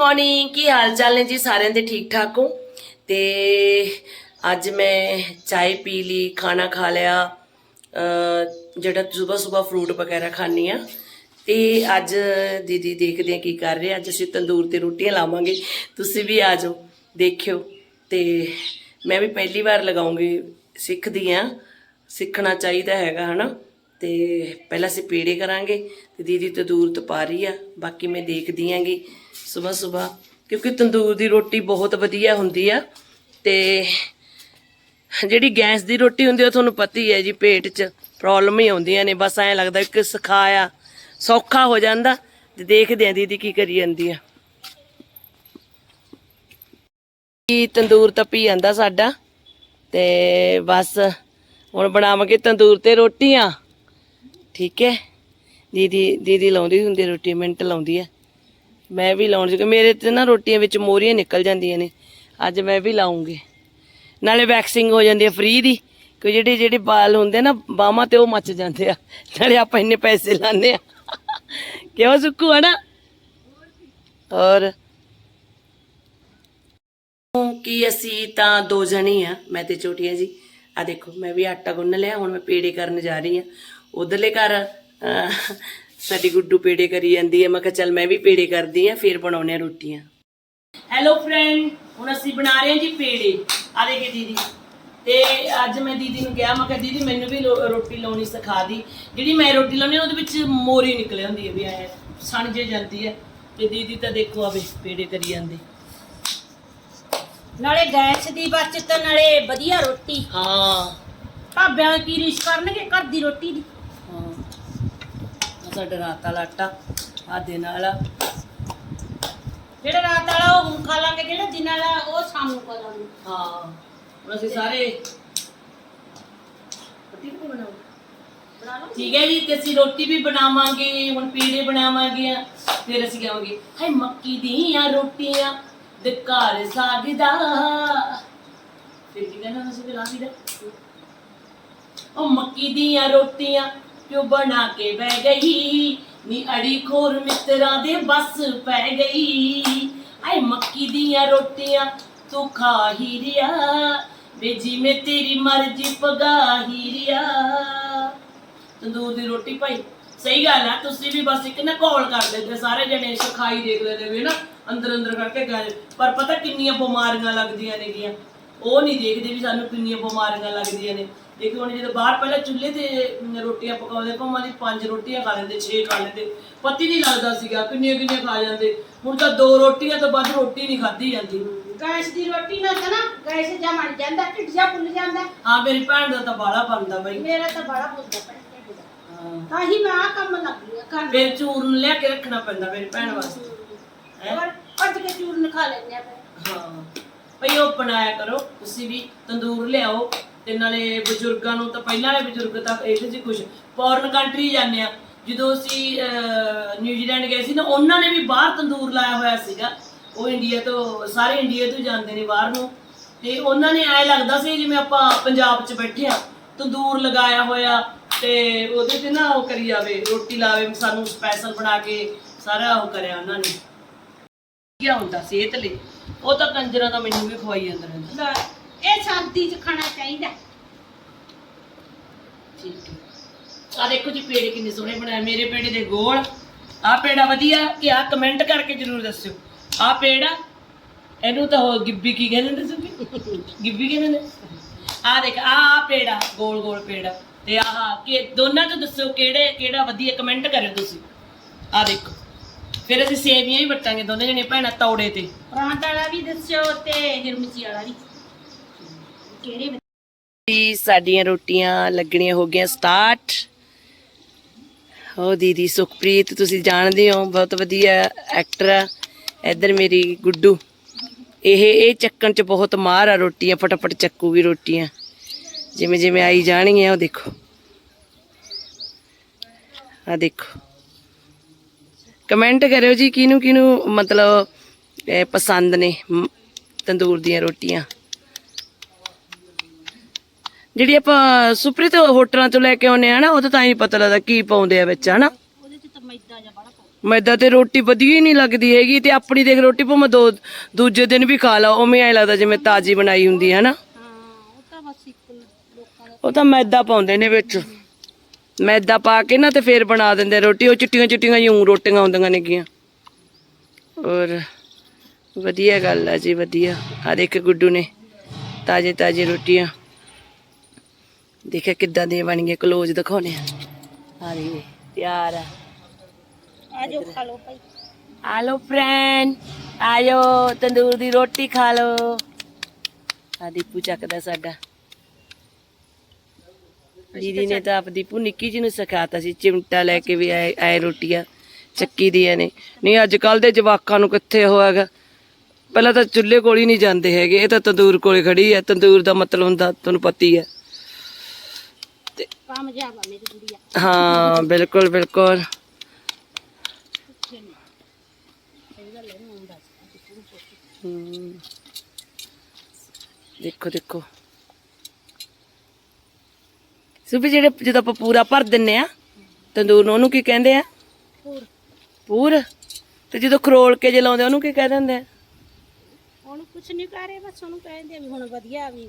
Morning ਕੀ ਹਾਲ ਚਾਲ ਨੇ ਜੀ ਸਾਰਿਆਂ ਦੇ? ਠੀਕ ਠਾਕ ਹੋ? ਤੇ ਅੱਜ ਮੈਂ ਚਾਹ ਪੀ ਲਈ, ਖਾਣਾ ਖਾ ਲਿਆ। ਜਿਹੜਾ ਸਵੇਰ ਸਵੇਰ ਫਰੂਟ ਵਗੈਰਾ ਖਾਣੀ ਆ ਤੇ ਅੱਜ ਦੀਦੀ ਦੇਖਦੇ ਆ ਕੀ ਕਰ ਰਹੇ ਅੱਜ ਅਸੀਂ ਤੰਦੂਰ ਤੇ ਰੋਟੀਆਂ ਲਾਵਾਂਗੇ। ਤੁਸੀਂ ਵੀ ਆ ਜਾਓ, ਦੇਖਿਓ। ਤੇ ਮੈਂ ਵੀ ਪਹਿਲੀ ਵਾਰ ਲਗਾਉਂਗੀ, ਸਿੱਖਦੀ ਆ ਸਿੱਖਣਾ ਚਾਹੀਦਾ ਹੈਗਾ, ਹਨਾ? ਤੇ ਪਹਿਲਾਂ ਅਸੀਂ ਪੇੜੇ ਕਰਾਂਗੇ ਤੇ ਦੀਦੀ ਤੰਦੂਰ ਤਪਾ ਰਹੀ ਆ, ਬਾਕੀ ਮੈਂ ਦੇਖਦੀ ਆਂਗੀ ਸਵੇਰ ਸਵੇਰ ਕਿਉਂਕਿ ਤੰਦੂਰ ਦੀ ਰੋਟੀ ਬਹੁਤ ਵਧੀਆ ਹੁੰਦੀ ਆ ਤੇ ਜਿਹੜੀ ਗੈਸ ਦੀ ਰੋਟੀ ਹੁੰਦੀ ਆ ਤੁਹਾਨੂੰ ਪਤਾ ਹੀ ਹੈ ਜੀ, ਪੇਟ 'ਚ ਪ੍ਰੋਬਲਮ ਹੀ ਆਉਂਦੀਆਂ ਨੇ, ਬਸ ਐਂ ਲੱਗਦਾ ਕਿ ਸਿਖਾਇਆ, ਸੌਖਾ ਹੋ ਜਾਂਦਾ ਤੇ ਦੇਖਦੇ ਆਂ ਦੀਦੀ ਕੀ ਕਰੀ ਜਾਂਦੀ ਆ। ਕੀ ਤੰਦੂਰ ਤਪੀ ਜਾਂਦਾ ਸਾਡਾ ਤੇ ਬਸ ਹੁਣ ਬਣਾਵਾਂਗੇ ਤੰਦੂਰ ਤੇ ਰੋਟੀਆਂ। ਠੀਕ ਹੈ? ਦੀਦੀ ਦੀਦੀ ਲਾਉਂਦੀ ਹੁੰਦੀ ਰੋਟੀ, ਮਿੰਟ ਲਾਉਂਦੀ ਆ। ਮੈਂ ਵੀ ਲਾਉਣ ਜੁਗਾ, ਮੇਰੇ ਤੇ ਨਾ ਰੋਟੀਆਂ ਵਿੱਚ ਮੋਰੀਆਂ ਨਿਕਲ ਜਾਂਦੀਆਂ ਨੇ। ਅੱਜ ਮੈਂ ਵੀ ਲਾਉਂਗੀ। ਨਾਲੇ ਵੈਕਸਿੰਗ ਹੋ ਜਾਂਦੀ ਹੈ ਫ੍ਰੀ ਦੀ। ਕਿ ਜਿਹੜੇ ਜਿਹੜੇ ਬਾਲ ਹੁੰਦੇ ਨਾ, ਬਾਹਾਂ ਤੇ ਉਹ ਮੱਚ ਜਾਂਦੇ ਆ। ਨਾਲੇ ਆਪਾਂ ਇੰਨੇ ਪੈਸੇ ਲਾਉਂਦੇ ਆ। ਕਿਉਂ ਸੁੱਕੂ ਹੈ ਨਾ? ਔਰ ਕਿ ਅਸੀਂ ਤਾਂ ਦੋ ਜਣੇ ਆ, ਮੈਂ ਤੇ ਛੋਟੀਆਂ ਜੀ। ਆ ਦੇਖੋ, ਮੈਂ ਵੀ ਆਟਾ ਗੁੰਨ ਲਿਆ, ਹੁਣ ਮੈਂ ਪੇੜੇ ਕਰਨ ਜਾ ਰਹੀ ਆ। ਉਧਰਲੇ ਘਰ ਸਾਡੀ ਗੁੱਡੂ ਪੇੜੇ ਕਰੀ ਜਾਂਦੀ ਹੈ। ਮੈਂ ਕਿਹਾ ਚੱਲ ਮੈਂ ਵੀ ਪੇੜੇ ਕਰਦੀ ਆ ਫਿਰ ਬਣਾਉਣੇ ਆ ਰੋਟੀਆਂ। ਹੈਲੋ ਫਰੈਂਡ ਹੁਣ ਅਸੀਂ ਬਣਾ ਰਹੇ ਹਾਂ ਜੀ ਪੇੜੇ। ਆ ਦੇਖੇ ਦੀਦੀ। ਤੇ ਅੱਜ ਮੈਂ ਦੀਦੀ ਨੂੰ ਕਿਹਾ ਮੈਂ ਕਿਹਾ ਦੀਦੀ ਮੈਨੂੰ ਵੀ ਰੋਟੀ ਲਾਉਣੀ ਸਿਖਾ ਦੀ। ਜਿਹੜੀ ਮੈਂ ਰੋਟੀ ਲਾਉਣੀ ਉਹਦੇ ਵਿੱਚ ਮੋਰੀ ਨਿਕਲ ਹੁੰਦੀ ਹੈ ਵੀ ਐ ਸਣ ਜੇ ਜਾਂਦੀ ਹੈ। ਤੇ ਦੀਦੀ ਤਾਂ ਦੇਖੋ ਆਵੇ ਪੇੜੇ ਕਰੀ ਜਾਂਦੇ। ਨਾਲੇ ਗੈਸ ਦੀ ਬਚਤ ਨਾਲੇ ਵਧੀਆ ਰੋਟੀ। ਹਾਂ। ਭਾਬਿਆਂ ਕੀ ਰੀਸ ਕਰਨਗੇ ਘਰ ਦੀ ਰੋਟੀ ਦੀ? ਸਾਡਾ ਰਾਤ ਵਾਲਾ ਆਟਾ ਆ ਦੇ ਨਾਲ ਆ। ਜਿਹੜਾ ਰਾਤ ਵਾਲਾ ਉਹ ਹੁਣ ਖਾ ਲਾਂਗੇ ਜਿਹੜਾ ਦਿਨ ਵਾਲਾ ਉਹ ਸ਼ਾਮ ਨੂੰ ਖਾ ਲਾਂਗੇ। ਹਾਂ ਹੁਣ ਅਸੀਂ ਸਾਰੇ ਰੋਟੀ ਵੀ ਬਣਾਓ। ਬਣਾ ਲਓ। ਠੀਕ ਹੈ ਜੀ ਤੇ ਅਸੀਂ ਰੋਟੀ ਵੀ ਬਣਾਵਾਂਗੇ ਹੁਣ ਪੀੜੇ ਬਣਾਵਾਂਗੇ ਫਿਰ ਅਸੀਂ ਕਹਾਂਗੇ ਹਾਏ ਮੱਕੀ ਦੀਆਂ ਰੋਟੀਆਂ ਦੇ ਘਰ ਸਾਗ ਦਾ ਫਿਰ ਕੀ ਕਹਿਣਾ ਅਸੀਂ ਬਿਲਾ ਦਾ? ਉਹ ਮੱਕੀ ਦੀਆਂ ਰੋਟੀਆਂ ਕਿਉਂ ਬਣਾ ਕੇ ਬਹਿ ਗਈ। ਨੀ ਅੜੀ ਖੋਰ ਮਿੱਤਰਾਂ ਦੇ ਬਸ ਪੈ ਗਈ। ਆਏ ਮੱਕੀ ਦੀਆਂ ਰੋਟੀਆਂ ਤੂੰ ਖਾ ਹੀ ਰਿਆ। ਵੇ ਜਿਵੇਂ ਤੇਰੀ ਮਰਜ਼ੀ ਪਗਾ ਹੀ ਰਿਆ। ਤੰਦੂਰ ਦੀ ਰੋਟੀ ਭਾਈ, ਸਹੀ ਗੱਲ ਆ, ਤੁਸੀਂ ਵੀ ਬਸ ਇੱਕ ਨਾ ਕਾਲ ਕਰ ਲੈਂਦੇ, ਸਾਰੇ ਜਣੇ ਸਖਾਈ ਦੇਖ ਲੈਂਦੇ ਵੀ ਨਾ ਅੰਦਰ ਅੰਦਰ ਕਰਕੇ ਗਏ। ਪਰ ਪਤਾ ਕਿੰਨੀਆਂ ਬਿਮਾਰੀਆਂ ਲੱਗਦੀਆਂ ਨੇਗੀਆਂ। ਉਹ ਨਹੀਂ ਦੇਖਦੇ ਵੀ ਸਾਨੂੰ ਕਿੰਨੀਆਂ ਬਿਮਾਰੀਆਂ ਲੱਗਦੀਆਂ ਨੇ। ਦੇਖੋ ਹੁਣ ਜਦੋਂ ਬਾਹਰ ਪਹਿਲਾਂ ਚੁੱਲ੍ਹੇ ਤੇ ਰੋਟੀਆਂ ਪਕਾਉਂਦੇ ਭਾਵੇਂ ਦੀ ਪੰਜ ਰੋਟੀਆਂ ਖਾ ਲੈਂਦੇ ਛੇ ਖਾ ਲੈਂਦੇ। ਪਤੀ ਨਹੀਂ ਲੱਗਦਾ ਸੀਗਾ ਕਿੰਨੀਆਂ ਕਿੰਨੀਆਂ ਖਾ ਜਾਂਦੇ। ਹੁਣ ਤਾਂ ਦੋ ਰੋਟੀਆਂ ਤੋਂ ਵੱਧ ਰੋਟੀ ਨਹੀਂ ਖਾਧੀ ਜਾਂਦੀ। ਗੈਸ ਦੀ ਰੋਟੀ ਨਾਲ ਤਾਂ ਨਾ ਗੈਸ ਜਾ ਮਣ ਜਾਂਦਾ ਢਿੱਡ ਜਾ ਫੁੱਲ ਜਾਂਦਾ। ਹਾਂ ਮੇਰੀ ਭੈਣ ਦਾ ਤਾਂ ਬਾਲਾ ਬਣਦਾ ਬਈ। ਮੇਰਾ ਤਾਂ ਬੜਾ ਫੁੱਲਦਾ ਢਿੱਡ ਦਾ ਤਾਂ ਹੀ ਮੈਂ ਆ ਕੰਮ ਲੱਗੀ ਆ ਕਰਨ ਫਿਰ ਚੂਰਨ ਲਿਆ ਕੇ ਰੱਖਣਾ ਪੈਂਦਾ ਮੇਰੀ ਭੈਣ ਵਾਸਤੇ। ਹੈਂ? ਭੱਜ ਕੇ ਚੂਰਨ ਖਾ ਲੈਂਦੇ ਆ ਹਾਂ। ਭਈ ਉਹ ਬਣਾਇਆ ਕਰੋ, ਤੁਸੀਂ ਵੀ ਤੰਦੂਰ ਲਿਆਓ ਤੇ ਨਾਲੇ ਬਜ਼ੁਰਗਾਂ ਨੂੰ ਤਾਂ ਪਹਿਲਾਂ ਵਾਲੇ ਬਜ਼ੁਰਗ ਤਾਂ ਇਹਦੇ 'ਚ ਕੁਝ ਫੋਰਨ ਕੰਟਰੀ ਜਾਂਦੇ ਆ। ਜਦੋਂ ਅਸੀਂ ਨਿਊਜ਼ੀਲੈਂਡ ਗਏ ਸੀ ਨਾ, ਉਹਨਾਂ ਨੇ ਵੀ ਬਾਹਰ ਤੰਦੂਰ ਲਾਇਆ ਹੋਇਆ ਸੀਗਾ। ਉਹ ਇੰਡੀਆ ਤੋਂ, ਸਾਰੇ ਇੰਡੀਆ ਤੋਂ ਜਾਂਦੇ ਨੇ ਬਾਹਰ ਨੂੰ। ਤੇ ਉਹਨਾਂ ਨੇ ਐ ਲੱਗਦਾ ਸੀ ਜਿਵੇਂ ਆਪਾਂ ਪੰਜਾਬ 'ਚ ਬੈਠੇ ਆ, ਤੰਦੂਰ ਲਗਾਇਆ ਹੋਇਆ ਤੇ ਉਹਦੇ ਤੇ ਨਾ ਉਹ ਕਰੀ ਜਾਵੇ, ਰੋਟੀ ਲਾਵੇ, ਸਾਨੂੰ ਸਪੈਸ਼ਲ ਬਣਾ ਕੇ ਸਾਰਾ ਉਹ ਕਰਿਆ ਉਹਨਾਂ ਨੇ। ਕੀ ਹੁੰਦਾ, ਸਿਹਤ ਲਈ। ਉਹ ਤਾਂ ਕੰਜਰਾਂ ਦਾ ਮੈਨੂੰ ਵੀ ਖਵਾਈ ਜਾਂਦਾ ਰਹਿੰਦਾ। ਲੈ, ਇਹ ਸਰਦੀ ਚ ਖਾਣਾ ਚਾਹੀਦਾ। ਠੀਕ ਹੈ। ਆ ਦੇਖੋ ਜੀ ਪੇੜੇ ਕਿੰਨੇ ਸੋਹਣੇ ਬਣਾਏ। ਮੇਰੇ ਪੇੜੇ ਦੇ ਗੋਲ। ਆ ਪੇੜਾ ਵਧੀਆ ਕਿ ਆ ਕਮੈਂਟ ਕਰਕੇ ਜਰੂਰ ਦੱਸਿਓ। ਆ ਪੇੜਾ ਇਹਨੂੰ ਤਾਂ ਉਹ ਗਿੱਬੀ ਕੀ ਕਹਿੰਦੇ ਨੇ ਤੁਸੀਂ ਗਿੱਬੀ ਕਹਿੰਦੇ ਨੇ ਆ ਦੇਖ ਆ ਆ ਪੇੜਾ ਗੋਲ ਗੋਲ ਪੇੜਾ। ਤੇ ਆਹ ਕਿ ਦੋਨਾਂ ਤੋਂ ਦੱਸਿਓ ਕਿਹੜੇ ਕਿਹੜਾ ਵਧੀਆ ਕਮੈਂਟ ਕਰਿਓ ਤੁਸੀਂ। ਆ ਦੇਖੋ। ਫਿਰ ਅਸੀਂ ਸੇਵੀਆਂ ਹੀ ਵਟਾਂਗੇ ਦੋਨੇ ਜਣੇ ਭੈਣਾਂ ਤੌੜੇ ਤੇ। ਪ੍ਰਾਂਤ ਵਾਲਾ ਵੀ ਦੱਸਿਓ ਤੇ ਹਿਰਮਚੀ ਵਾਲਾ ਵੀ। ਕਿਹੜੇ ਜੀ ਸਾਡੀਆਂ ਰੋਟੀਆਂ ਲੱਗਣੀਆਂ ਹੋ ਗਈਆਂ ਸਟਾਰਟ। ਹੋ ਦੀਦੀ ਸੁਖਪ੍ਰੀਤ ਤੁਸੀਂ ਜਾਣਦੇ ਹੋ ਬਹੁਤ ਵਧੀਆ ਐਕਟਰ ਆ। ਇੱਧਰ ਮੇਰੀ ਗੁੱਡੂ। ਇਹ ਇਹ ਚੱਕਣ ਚ ਬਹੁਤ ਮਾਹਰ ਆ ਰੋਟੀਆਂ ਫਟਾਫਟ ਚੱਕੂਗੀ ਰੋਟੀਆਂ। ਜਿਵੇਂ ਜਿਵੇਂ ਆਈ ਜਾਣਗੀਆਂ ਉਹ ਦੇਖੋ। ਆ ਦੇਖੋ। ਕਮੈਂਟ ਕਰਿਓ ਜੀ ਕਿਹਨੂੰ ਕਿਹਨੂੰ ਮਤਲਬ ਪਸੰਦ ਨੇ ਤੰਦੂਰ ਦੀਆਂ ਰੋਟੀਆਂ? ਜਿਹੜੀ ਆਪਾਂ ਸੁਪਰੀਤ ਹੋਟਲਾਂ ਤੋਂ ਲੈ ਕੇ ਆਉਨੇ ਆ ਨਾ ਉਹ ਤਾਂ ਤਾਂ ਹੀ ਪਤਾ ਲੱਗਦਾ ਕੀ ਪਾਉਂਦੇ ਆ ਵਿੱਚ ਹਨਾ? ਮੈਦਾ ਤੇ ਰੋਟੀ ਵਧੀਆ ਹੀ ਨਹੀਂ ਲੱਗਦੀ ਹੈਗੀ ਤੇ ਆਪਣੀ ਦੇਖ ਰੋਟੀ ਭਾਵੇਂ ਦੋ ਦੂਜੇ ਦਿਨ ਵੀ ਖਾ ਲਾ ਉਵੇਂ ਐ ਲੱਗਦਾ ਜਿਵੇਂ ਤਾਜ਼ੀ ਬਣਾਈ ਹੁੰਦੀ ਹੈ ਨਾ ਹਾਂ ਉਹ ਤਾਂ ਬਸ ਇੱਕ ਲੋਕਾਂ ਦਾ ਉਹ ਤਾਂ ਮੈਦਾ ਪਾਉਂਦੇ ਨੇ ਵਿੱਚ। ਮੈਦਾ ਪਾ ਕੇ ਨਾ ਤੇ ਫੇਰ ਬਣਾ ਦਿੰਦੇ ਰੋਟੀ ਉਹ ਚਿੱਟੀਆਂ ਚਿੱਟੀਆਂ ਯੂੰ ਰੋਟੀਆਂ ਆਉਂਦੀਆਂ ਨੇਗੀਆਂ ਔਰ ਵਧੀਆ ਗੱਲ ਆ ਜੀ ਵਧੀਆ। ਆ ਦੇਖ ਗੁੱਡੂ ਨੇ ਤਾਜ਼ੇ ਤਾਜ਼ੇ ਰੋਟੀਆਂ। ਦੇਖਿਆ ਕਿੱਦਾਂ ਦੀਆਂ ਬਣ ਗਈਆਂ ਕਲੋਜ਼ ਦਿਖਾਉਣੇ ਆ। ਆ ਰਹੀ ਤਿਆਰ ਆ। ਆ ਜਾਓ ਖਾ ਲਓ ਭਾਈ। ਆਲੋ ਫਰੈਂਡ ਆਇਓ ਤੰਦੂਰ ਦੀ ਰੋਟੀ ਖਾ ਲਓ। ਆ ਦੀਪੂ ਚੱਕਦਾ ਸਾਡਾ। ਦੀਦੀ ਨੇ ਤਾਂ ਆਪ ਦੀਪੂ ਨਿੱਕੀ ਜੀ ਨੂੰ ਸਿਖਾਤਾ ਸੀ ਚਿਮਟਾ ਲੈ ਕੇ ਵੀ ਆਏ ਆਏ ਰੋਟੀਆਂ ਚੱਕੀ ਦੀਆਂ ਨੇ। ਨਹੀਂ ਅੱਜ ਕੱਲ ਦੇ ਜਵਾਕਾਂ ਨੂੰ ਕਿੱਥੇ ਹੋਏਗਾ ਪਹਿਲਾਂ ਤਾਂ ਚੁੱਲ੍ਹੇ ਕੋਲ ਹੀ ਨਹੀਂ ਜਾਂਦੇ ਹੈਗੇ। ਇਹ ਤਾਂ ਤੰਦੂਰ ਕੋਲੇ ਖੜੀ ਹੈ। ਤੰਦੂਰ ਦਾ ਮਤਲਬ ਹੁੰਦਾ ਤੁਹਾਨੂੰ ਪਤੀ ਹੈ। ਹਾਂ ਬਿਲਕੁਲ ਬਿਲਕੁਲ। ਦੇਖੋ ਦੇਖੋ। ਸੁਭੀ ਜਿਹੜੇ ਜਦੋਂ ਆਪਾਂ ਪੂਰਾ ਭਰ ਦਿੰਨੇ ਆ ਤੰਦੂਰ ਨੂੰ ਉਹਨੂੰ ਕੀ ਕਹਿੰਦੇ ਆ? ਪੂਰ। ਤੇ ਜਦੋਂ ਖਰੋਲ ਕੇ ਜੇ ਲਾਉਂਦੇ ਉਹਨੂੰ ਕੀ ਕਹਿ ਦਿੰਦੇ ਆ? ਉਹਨੂੰ ਕੁਛ ਨਹੀਂ ਕਰੇ ਬਸ ਉਹਨੂੰ ਕਹਿੰਦੇ ਵੀ ਹੁਣ ਵਧੀਆ ਵੀ।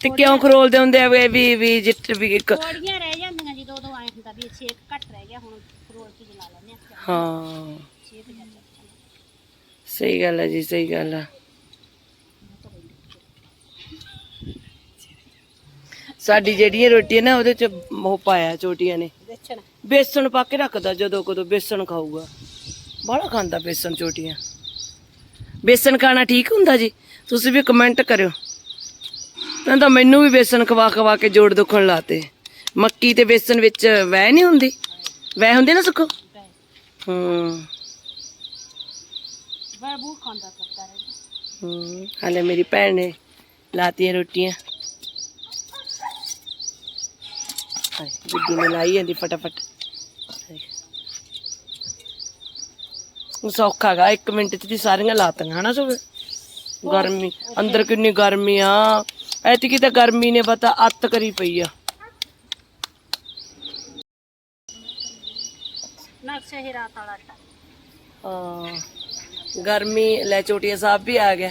ਤੇ ਕਿਉਂ ਖਰੋਲਦੇ ਹੁੰਦੇ ਆ ਵੀ ਵੀ ਵੀ ਜਿੱਟ ਵੀ ਇੱਕ ਕੋੜੀਆਂ ਰਹਿ ਜਾਂਦੀਆਂ ਜਦੋਂ ਉਦੋਂ ਆਏ ਹੁੰਦਾ ਵੀ ਛੇਕ ਘੱਟ ਰਹਿ ਗਿਆ ਹੁਣ ਰੋਲ ਕੇ ਜਲਾ ਲੈਂਦੇ ਆ। ਹਾਂ। ਸਹੀ ਗੱਲ ਹੈ ਜੀ ਸਹੀ ਗੱਲ ਹੈ ਸਾਡੀ ਜਿਹੜੀਆਂ ਰੋਟੀ ਹੈ ਨਾ ਉਹਦੇ ਚ ਉਹ ਪਾਇਆ ਚੋਟੀਆਂ ਨੇ। ਬੇਸਣ ਪਾ ਕੇ ਰੱਖਦਾ ਜਦੋਂ ਕਦੋਂ ਬੇਸਣ ਖਾਊਗਾ। ਬੜਾ ਖਾਂਦਾ ਬੇਸਣ ਚੋਟੀਆਂ। ਬੇਸਣ ਖਾਣਾ ਠੀਕ ਹੁੰਦਾ ਜੀ? ਤੁਸੀਂ ਵੀ ਕਮੈਂਟ ਕਰਿਓ। ਤਾਂ ਤਾਂ ਮੈਨੂੰ ਵੀ ਬੇਸਣ ਖਵਾ ਖਵਾ ਕੇ ਜੋੜ ਦੁਖਣ ਲਾਤੇ। ਮੱਕੀ ਤੇ ਬੇਸਣ ਵਿੱਚ ਵਹਿ ਨਹੀਂ ਹੁੰਦੀ? ਵਹਿ ਹੁੰਦੀ ਨਾ ਸੁੱਕੋ? ਹੂੰ। ਬਾਬੂ ਖਾਂਦਾ ਕਰਦਾ ਰਹਿੰਦਾ। ਹੂੰ। ਹਾਲੇ ਮੇਰੀ ਭੈਣ ਨੇ ਲਾਤੀਆਂ ਰੋਟੀਆਂ ਹਾਏ ਗੁੱਡੀ ਨੇ ਲਾਈ ਜਾਂਦੀ ਫਟਾਫਟ। ਸੌਖਾ ਗਾ 1 ਮਿੰਟ ਚ ਦੀ ਸਾਰੀਆਂ ਲਾਤੀਆਂ ਹਨਾ ਸੋ ਗਰਮੀ ਅੰਦਰ ਕਿੰਨੀ ਗਰਮੀ ਆ। ਐਤਕੀ ਤਾਂ ਗਰਮੀ ਨੇ ਪਤਾ ਅੱਤ ਕਰੀ ਪਈ ਆ। ਨਕਸ਼ੇ ਵਾਲਾ ਹਾਂ ਗਰਮੀ ਲੈ ਚੋਟੀਆ ਸਾਹਿਬ ਵੀ ਆ ਗਿਆ।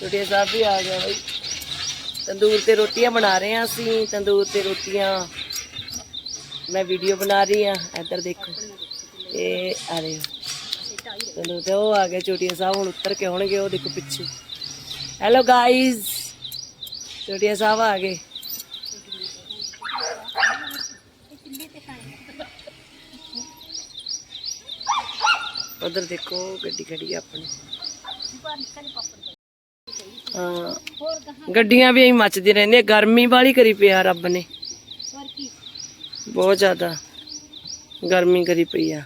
ਚੋਟੀਆ ਸਾਹਿਬ ਵੀ ਆ ਗਿਆ ਬਈ। ਤੰਦੂਰ ਤੇ ਰੋਟੀਆਂ ਬਣਾ ਰਹੇ ਆ ਅਸੀਂ ਤੰਦੂਰ ਤੇ ਰੋਟੀਆਂ। ਮੈਂ ਵੀਡੀਓ ਬਣਾ ਰਹੀ ਆ ਇੱਧਰ ਦੇਖੋ। ਇਹ ਆ ਰਹੇ ਤੰਦੂਰ ਤੇ ਉਹ ਆ ਗਏ ਚੋਟੀਆ ਸਾਹਿਬ, ਹੁਣ ਉੱਤਰ ਕੇ ਆਉਣਗੇ, ਉਹ ਦੇਖੋ ਪਿੱਛੇ। ਹੈਲੋ ਗਾਇਜ਼ ਚੋਟੀਆ ਸਾਹਿਬ ਆ ਗਏ। ਉਧਰ ਦੇਖੋ, ਗੱਡੀ ਖੜੀ ਆ ਆਪਣੀ। ਹਾਂ। ਗੱਡੀਆਂ ਵੀ ਐਂ ਮੱਚਦੀਆਂ ਰਹਿੰਦੀਆਂ। ਗਰਮੀ ਵਾਲੀ ਕਰੀ ਪਿਆ ਰੱਬ ਨੇ। ਬਹੁਤ ਜ਼ਿਆਦਾ। ਗਰਮੀ ਕਰੀ ਪਈ ਆ।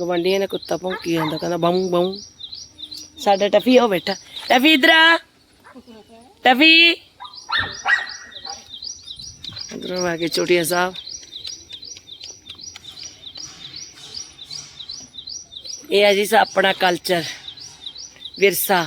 ਗਵੰਡੀਆਂ ਨੇ ਕੁੱਤਾ ਭੌਂਕੀ ਜਾਂਦਾ, ਕਹਿੰਦਾ ਬਾਉਂ ਬਾਉਂ ਸਾਡਾ ਟਫੀ ਹੋ ਬੈਠਾ। ਟਫੀ ਇਧਰ ਆ। ਟਫੀ। ਇਧਰੋਂ ਆ ਕੇ ਚੋਟੀਆਂ ਸਾਹਿਬ ਇਹ ਆ ਜੀ ਆਪਣਾ ਕਲਚਰ ਵਿਰਸਾ।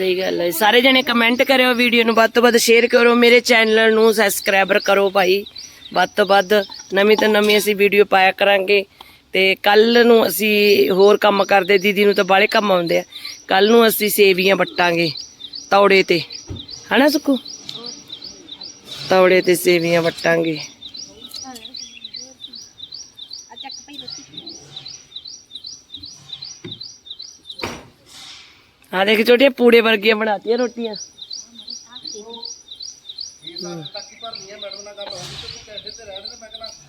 ਸਹੀ ਗੱਲ ਹੈ। ਸਾਰੇ ਜਣੇ ਕਮੈਂਟ ਕਰਿਓ ਵੀਡੀਓ ਨੂੰ, ਵੱਧ ਤੋਂ ਵੱਧ ਸ਼ੇਅਰ ਕਰੋ ਮੇਰੇ ਚੈਨਲ ਨੂੰ ਸਬਸਕ੍ਰਾਈਬਰ ਕਰੋ ਭਾਈ। ਵੱਧ ਤੋਂ ਵੱਧ ਨਵੀਂ ਤੋਂ ਨਵੀਂ ਅਸੀਂ ਵੀਡੀਓ ਪਾਇਆ ਕਰਾਂਗੇ। ਤੇ ਕੱਲ ਨੂੰ ਅਸੀਂ ਹੋਰ ਕੰਮ ਕਰਦੇ। ਦੀਦੀ ਨੂੰ ਤਾਂ ਬਾਲੇ ਕੰਮ ਆਉਂਦੇ ਆ। ਕੱਲ ਨੂੰ ਅਸੀਂ ਸੇਵੀਆਂ ਵੱਟਾਂਗੇ ਤੌੜੇ ਤੇ। ਹਨਾ ਸੁੱਕੂ ਤੌੜੇ ਤੇ ਸੇਵੀਆਂ ਵੱਟਾਂਗੇ ਆ ਚੱਕ ਪਈ ਰੋਟੀ ਆ ਦੇਖ ਛੋਟੀਆਂ ਪੂੜੇ ਵਰਗੀਆਂ ਬਣਾਤੀਆਂ ਰੋਟੀਆਂ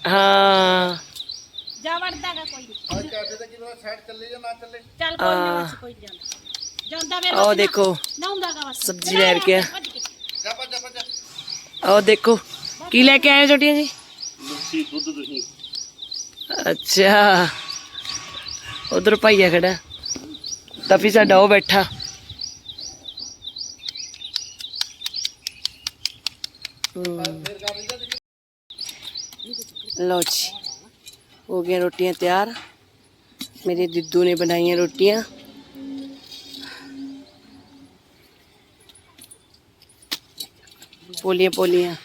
ਹਾਂ ਜਾ ਵੜਦਾਗਾ ਕੋਈ ਨਹੀਂ ਚੱਲ ਕੋਈ ਆ। ਨਾ ਬਸ ਕੋਈ ਨੀ ਜਾਂਦਾ ਜਾਂਦਾ ਵੇ ਉਹ ਦੇਖੋ ਨਾਉਂਦਾਗਾ ਬਸ ਸਬਜ਼ੀ ਲੈ ਕੇ ਆ। ਭੱਜ ਕੇ। ਉਹ ਦੇਖੋ ਕੀ ਲੈ ਕੇ ਆਏ ਹੋ ਛੋਟੀਆਂ ਜੀ ਅੱਛਾ ਉਧਰ ਭਾਈਆ ਖੜਾ ਤਫੀ ਸਾਡਾ ਉਹ ਬੈਠਾ ਹਮ। ਲਓ ਜੀ, ਹੋ ਗਈਆਂ ਰੋਟੀਆਂ ਤਿਆਰ ਮੇਰੇ ਦਿੱਦੂ ਨੇ ਬਣਾਈਆਂ ਰੋਟੀਆਂ ਪੋਲੀਆਂ ਪੋਲੀਆਂ